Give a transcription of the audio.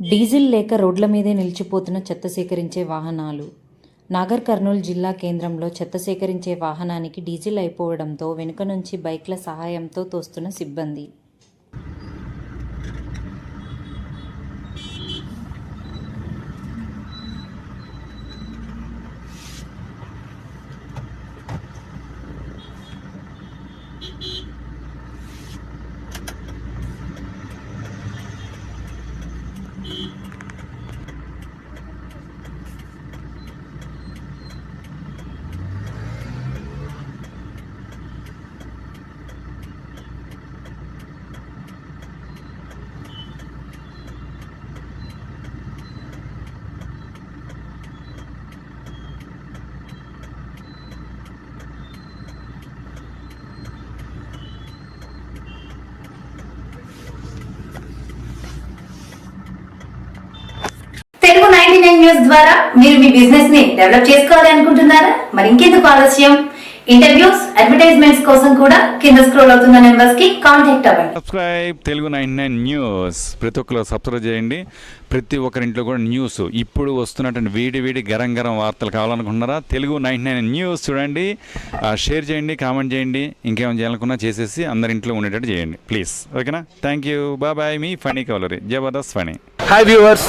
Diesel లేక రోడ్ల మీదే నిలిచిపోతున్న చెత్త సేకరించే వాహనాలు. నాగర్ కర్నూలు జిల్లా కేంద్రంలో చెత్త సేకరించే వాహనానికి డీజిల్ అయిపోవడంతో వెనుక నుంచి బైక్ల సహాయంతో తోస్తున్న సిబ్బంది. eat Telugu ninety nine news ద్వారా మీరు మీ బిజినెస్ని డెవలప్ చేసుకోవాలి అనుకుంటున్నారా? మరి ఇంకెందుకు ఆలస్యం? ఇంటర్వ్యూస్ అడ్వర్టైజ్మెంట్స్ కోసం కూడా కింద స్క్రోల్ అవుతున్న నెంబర్స్కి కాంటాక్ట్ అవ్వండి. Subscribe Telugu nine nine news. ప్రతి ఒక్కరు సబ్స్క్రైబ్ చేయండి. ప్రతి ఒక్కరింట్లో కూడా న్యూస్ ఇప్పుడు వస్తున్నటువంటి వేడి వేడి గరం గరం వార్తలు కావాలనుకుంటున్నారా? తెలుగు నైన్ నైన్ న్యూస్ చూడండి. షేర్ చేయండి కామెంట్ చేయండి. ఇంకేమైనా చేయాలనుకున్నా చేసేసి అందరి ఇంట్లో ఉండేటట్టు చేయండి. ప్లీజ్ ఓకేనా థ్యాంక్ యూ బాయ్ మీ funny కవలరీ Jabardasth funny hi viewers